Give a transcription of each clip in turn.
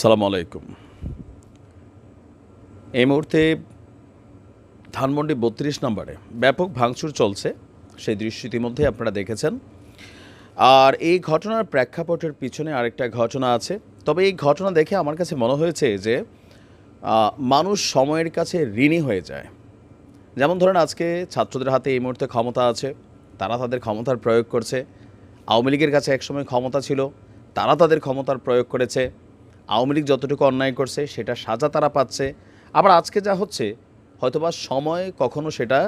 সালাম আলাইকুম। এই মুহূর্তে ধানমন্ডি বত্রিশ নম্বরে ব্যাপক ভাঙচুর চলছে, সেই দৃশ্য ইতিমধ্যে আপনারা দেখেছেন। আর এই ঘটনার প্রেক্ষাপটের পিছনে আরেকটা ঘটনা আছে। তবে এই ঘটনা দেখে আমার কাছে মনে হয়েছে যে মানুষ সময়ের কাছে ঋণী হয়ে যায়। যেমন ধরেন আজকে ছাত্রদের হাতে এই মুহূর্তে ক্ষমতা আছে, তারা তাদের ক্ষমতার প্রয়োগ করছে। আওয়ামী লীগের কাছে একসময় ক্ষমতা ছিল, তারা তাদের ক্ষমতার প্রয়োগ করেছে। আওয়ামী লীগ যতটুকু অন্যায় করছে, সেটা সাজা তারা পাচ্ছে। আবার আজকে যা হচ্ছে, হয়তোবা সময় কখনো সেটা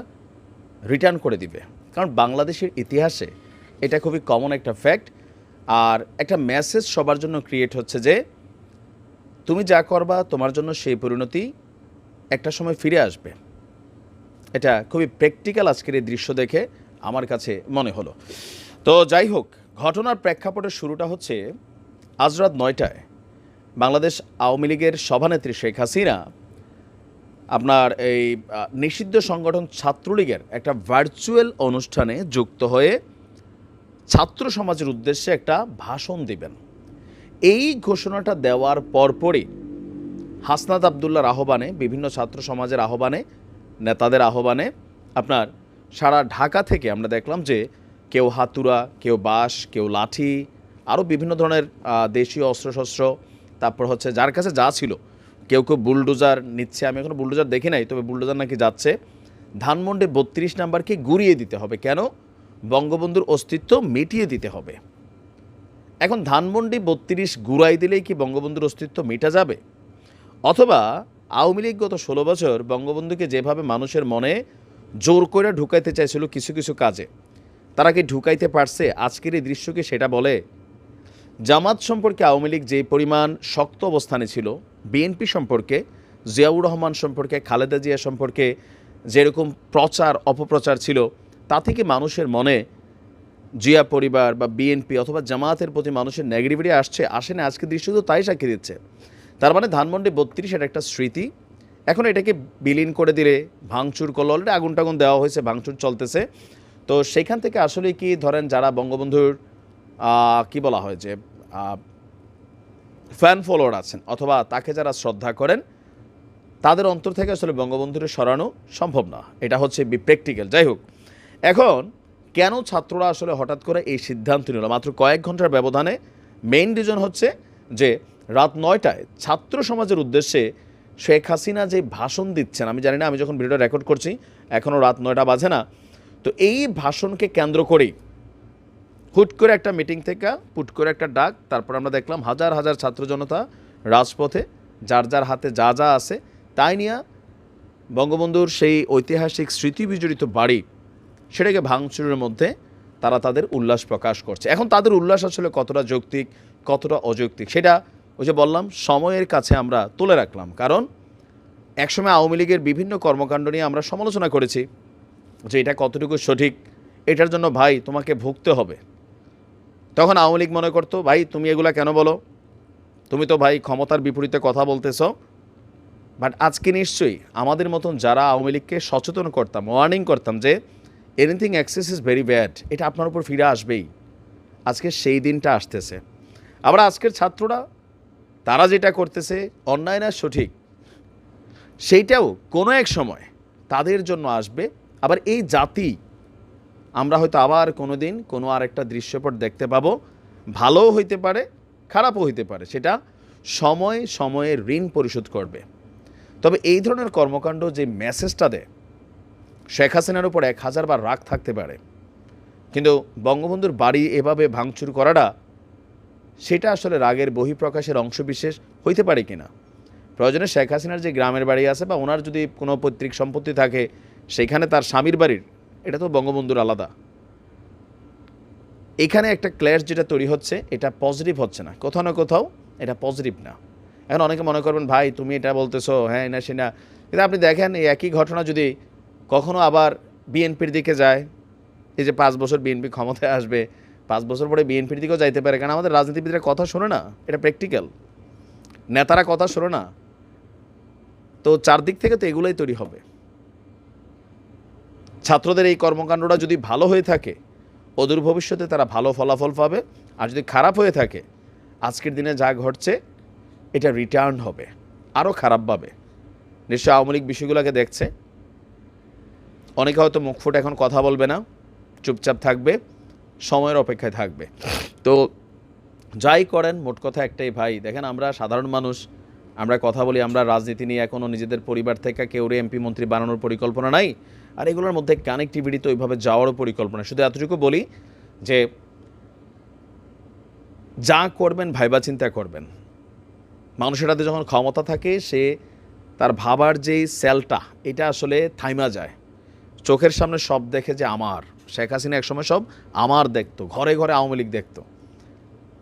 রিটার্ন করে দিবে। কারণ বাংলাদেশের ইতিহাসে এটা খুবই কমন একটা ফ্যাক্ট আর একটা মেসেজ সবার জন্য ক্রিয়েট হচ্ছে যে, তুমি যা করবা, তোমার জন্য সেই পরিণতি একটা সময় ফিরে আসবে। এটা খুবই প্র্যাকটিক্যাল আজকের এই দৃশ্য দেখে আমার কাছে মনে হলো। তো যাই হোক, ঘটনার প্রেক্ষাপটের শুরুটা হচ্ছে আজ রাত নয়টায়। বাংলাদেশ আওয়ামী লীগের সভানেত্রী শেখ হাসিনা আপনার এই নিষিদ্ধ সংগঠন ছাত্রলীগের একটা ভার্চুয়াল অনুষ্ঠানে যুক্ত হয়ে ছাত্র সমাজের উদ্দেশ্যে একটা ভাষণ দিবেন। এই ঘোষণাটা দেওয়ার পরপরই হাসনাত আবদুল্লার আহ্বানে, বিভিন্ন ছাত্র সমাজের আহ্বানে, নেতাদের আহ্বানে আপনার সারা ঢাকা থেকে আমরা দেখলাম যে কেউ হাতুরা কেউ বাঁশ, কেউ লাঠি, আরও বিভিন্ন ধরনের দেশীয় অস্ত্রশস্ত্র তারপর হচ্ছে যার কাছে যা ছিল, কেউ কেউ বুলডোজার নিচ্ছে, আমি এখনও বুলডোজার দেখি নাই, তবে বুলডোজার নাকি যাচ্ছে, ধানমন্ডি বত্রিশ নাম্বারকে গুড়িয়ে দিতে হবে? কেন? বঙ্গবন্ধুর অস্তিত্ব মিটিয়ে দিতে হবে। এখন ধানমন্ডি বত্রিশ গুড়াই দিলেই কি বঙ্গবন্ধুর অস্তিত্ব মেটা যাবে? অথবা আওয়ামী লীগ গত ষোলো বছর বঙ্গবন্ধুকে যেভাবে মানুষের মনে জোর করে ঢুকাইতে চাইছিল কিছু কিছু কাজে, তারা কি ঢুকাইতে পারছে? আজকের এই দৃশ্যকে সেটা বলে? জামাত সম্পর্কে আওয়ামী লীগ যে পরিমাণ শক্ত অবস্থানে ছিল বিএনপি সম্পর্কে, জিয়াউর রহমান সম্পর্কে, খালেদা জিয়া সম্পর্কে যেরকম প্রচার, অপপ্রচার ছিল, তা থেকে মানুষের মনে জিয়া পরিবার বা বিএনপি অথবা জামায়াতের প্রতি মানুষের নেগেটিভিটি আসছে, আসে না আজকে দৃশ্য তো তাই সাক্ষী দিচ্ছে। তার মানে ধানমন্ডি বত্রিশ এটা একটা স্মৃতি। এখন এটাকে বিলীন করে দিলে ভাঙচুর করল অলরেডি আগুন টাগুন দেওয়া হয়েছে, ভাঙচুর চলতেছে। তো সেখান থেকে আসলে কি ধরেন যারা বঙ্গবন্ধুর কি বলা হয় যে ফ্যান ফলোয়ার আছেন অথবা তাকে যারা শ্রদ্ধা করেন, তাদের অন্তর থেকে আসলে বঙ্গবন্ধুরে সরানো সম্ভব না। এটা হচ্ছে প্র্যাকটিক্যাল যাই হোক, এখন কেন ছাত্ররা আসলে হঠাৎ করে এই সিদ্ধান্ত নিল? মাত্র কয়েক ঘণ্টার ব্যবধানে মেইন রিজন হচ্ছে যে, রাত নয়টায় ছাত্র সমাজের উদ্দেশ্যে শেখ হাসিনা যে ভাষণ দিচ্ছেন, আমি জানি না, আমি যখন ভিডিওটা রেকর্ড করছি এখনও রাত নয়টা বাজে না, তো এই ভাষণকে কেন্দ্র করেই হুট করে একটা মিটিং থেকে হুট করে একটা ডাক, তারপর আমরা দেখলাম হাজার হাজার ছাত্র জনতা রাজপথে, যার যার হাতে যা যা আছে, তাই নিয়ে বঙ্গবন্ধুর সেই ঐতিহাসিক স্মৃতি বিজড়িত বাড়ি, সেটাকে ভাঙচুরের মধ্যে তারা তাদের উল্লাস প্রকাশ করছে। এখন তাদের উল্লাস আসলে কতটা যৌক্তিক, কতটা অযৌক্তিক, সেটা ওই যে বললাম, সময়ের কাছে আমরা তুলে রাখলাম। কারণ একসময় আওয়ামী লীগের বিভিন্ন কর্মকাণ্ড নিয়ে আমরা সমালোচনা করেছি যে এটা কতটুকু সঠিক, এটার জন্য ভাই তোমাকে ভুগতে হবে। তখন আওয়ামী লীগ মনে করতো, ভাই, তুমি এগুলা কেন বলো? তুমি তো ভাই ক্ষমতার বিপরীতে কথা বলতেছ। বাট আজকে নিশ্চয়ই আমাদের মতন যারা আওয়ামী লীগকে সচেতন করতাম ওয়ার্নিং করতাম যে anything excess is very bad এটা আপনার উপর ফিরে আসবেই। আজকে সেই দিনটা আসতেছে। আবার আজকের ছাত্ররা, তারা যেটা করতেছে, অন্যায় না সঠিক, সেইটাও কোনো এক সময় তাদের জন্য আসবে। আবার এই জাতি আমরা হয়তো আবার কোনো দিন কোনো আরেকটা দৃশ্যপট দেখতে পাবো। ভালোও হইতে পারে, খারাপও হইতে পারে। সেটা সময় সময়ে ঋণ পরিশোধ করবে। তবে এই ধরনের কর্মকাণ্ড যে মেসেজটা দেয়, শেখ হাসিনার উপর এক হাজার বার রাগ থাকতে পারে। কিন্তু বঙ্গবন্ধুর বাড়ি এভাবে ভাঙচুর করাটা, সেটা আসলে রাগের বহিঃপ্রকাশের অংশবিশেষ হইতে পারে কিনা? প্রয়োজনে শেখ হাসিনার যে গ্রামের বাড়ি আছে বা ওনার যদি কোনো পৈতৃক সম্পত্তি থাকে, সেখানে তার স্বামীর বাড়ির এটা তো বঙ্গবন্ধুর আলাদা। এখানে একটা ক্ল্যাশ যেটা তৈরি হচ্ছে, এটা পজিটিভ হচ্ছে না। কোথাও না কোথাও এটা পজিটিভ না। এখন অনেকে মনে করবেন, ভাই, তুমি এটা বলতেছো হ্যাঁ না, সে না। কিন্তু আপনি দেখেন, এই একই ঘটনা যদি কখনো আবার বিএনপির দিকে যায়, এই যে পাঁচ বছর বিএনপি ক্ষমতায় আসবে, পাঁচ বছর পরে বিএনপির দিকেও যাইতে পারে, কারণ আমাদের রাজনীতিবিদরা কথা শোনে না, এটা প্র্যাকটিক্যাল নেতারা কথা শোনে না। তো চারদিক থেকে তো এগুলোই তৈরি হবে। ছাত্রদের এই কর্মকাণ্ডটা যদি ভালো হয়ে থাকে, অদূর ভবিষ্যতে তারা ভালো ফলাফল পাবে। আর যদি খারাপ হয়ে থাকে, আজকের দিনে যা ঘটছে, এটা রিটার্ন হবে, আরও খারাপভাবে নিশ্চয় আওয়ামী লীগ বিষয়গুলোকে দেখছে। অনেকে হয়তো মুখ ফুটে এখন কথা বলবে না, চুপচাপ থাকবে, সময়ের অপেক্ষায় থাকবে। তো যাই করেন, মোট কথা একটাই ভাই, দেখেন আমরা সাধারণ মানুষ আমরা কথা বলি, আমরা রাজনীতি নিয়ে এখনও নিজেদের পরিবার থেকে কেউ এমপি মন্ত্রী বানানোর পরিকল্পনা নাই। আর এগুলোর মধ্যে কানেক্টিভিটি তো ওইভাবে যাওয়ারও পরিকল্পনা শুধু এতটুকু বলি যে যা করবেন ভাইবা চিন্তা করবেন। মানুষের হাতে যখন ক্ষমতা থাকে, সে তার ভাবার যেই সেলটা এটা আসলে থাইমা যায়। চোখের সামনে সব দেখে যে আমার, শেখ হাসিনা একসময় সব আমার দেখতো, ঘরে ঘরে আওয়ামী লীগ দেখতো।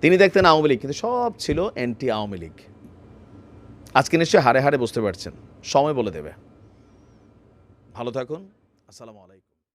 তিনি দেখতেন আওয়ামী লীগ, কিন্তু সব ছিল অ্যান্টি আওয়ামী লীগ। আজকে নিশ্চয়ই হারে হারে বুঝতে পারছেন। সময় বলে দেবে। ভালো থাকুন। আসসালামু আলাইকুম।